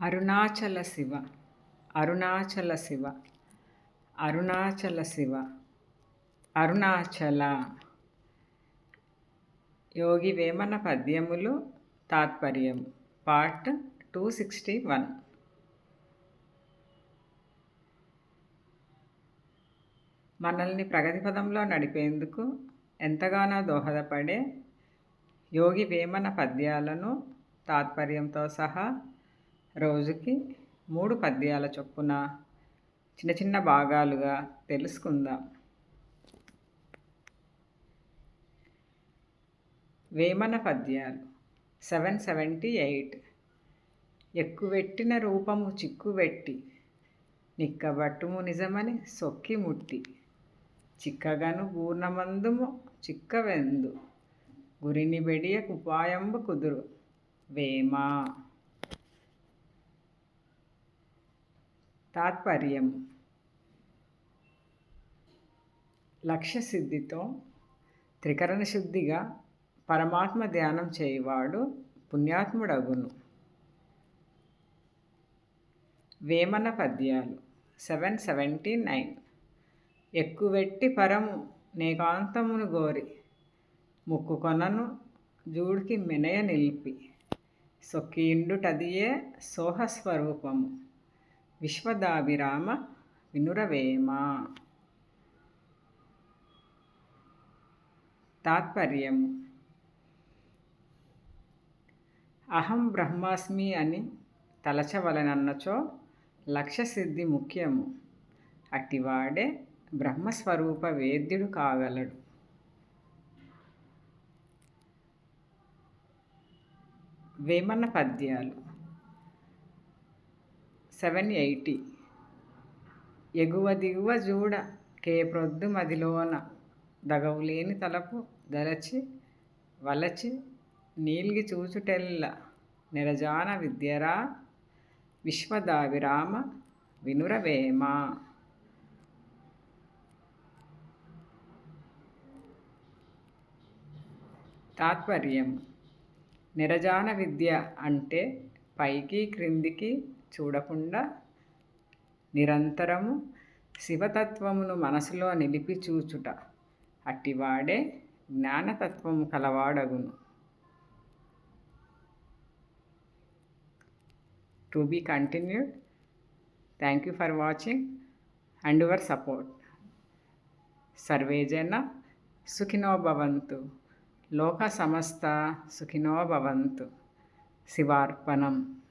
అరుణాచల శివ అరుణాచల శివ అరుణాచల శివ అరుణాచల. యోగి వేమన పద్యములు తాత్పర్యం part two sixty one. మనల్ని ప్రగతి పదంలో నడిపేందుకు ఎంతగానో దోహదపడే యోగి వేమన పద్యాలను తాత్పర్యంతో సహా రోజుకి మూడు పద్యాల చొప్పున చిన్న చిన్న భాగాలుగా తెలుసుకుందాం. వేమన పద్యాలు సెవెన్ సెవెంటీ ఎయిట్. ఎక్కువెట్టిన రూపము చిక్కువెట్టి నిక్కబట్టుము నిజమని సొక్కి ముట్టి చిక్కగను పూర్ణమందుము చిక్కవెందు. గురిని బెడియకు ఉపాయంబు కుదురు వేమా. తాత్పర్యం లక్ష్య సిద్ధితో త్రికరణ శుద్ధిగా పరమాత్మ ధ్యానం చేయవాడు పుణ్యాత్ముడగును. వేమన పద్యాలు సెవెన్ సెవెంటీ నైన్. ఎక్కువెట్టి పరము నేకాంతమును గోరి ముక్కు కొనను జూడికి మినయ నిలిపి సొక్కిండుటదియే సోహస్వరూపము. విశ్వదాభిరామ వినురవేమ. తాత్పర్యము. అహం బ్రహ్మాస్మి అని తలచవలనన్నచో లక్ష్యసిద్ధి ముఖ్యము. అట్టివాడే బ్రహ్మస్వరూప వేద్యుడు కాగలడు. వేమన్న పద్యాలు. Seven eighty. ఎగువ దిగువ జూడ కే ప్రొద్దు మదిలోన దగవులేని తలపు దలచి వలచి నీల్గి చూచుటెల్ల నిరజాన విద్యరా విశ్వదావిరామ వినురవేమ. తాత్పర్యం. నిరజాన విద్య అంటే పైకి క్రిందికి చూడకుండా నిరంతరము శివతత్వమును మనసులో నిలిపి చూచుట అట్టివాడే జ్ఞానతత్వము కలవాడగును. To be continued. Thank you for watching and your support. Survey జన సుఖినో భవంతు. లోక సమస్త సుఖినో భవంతు. శివార్పణం.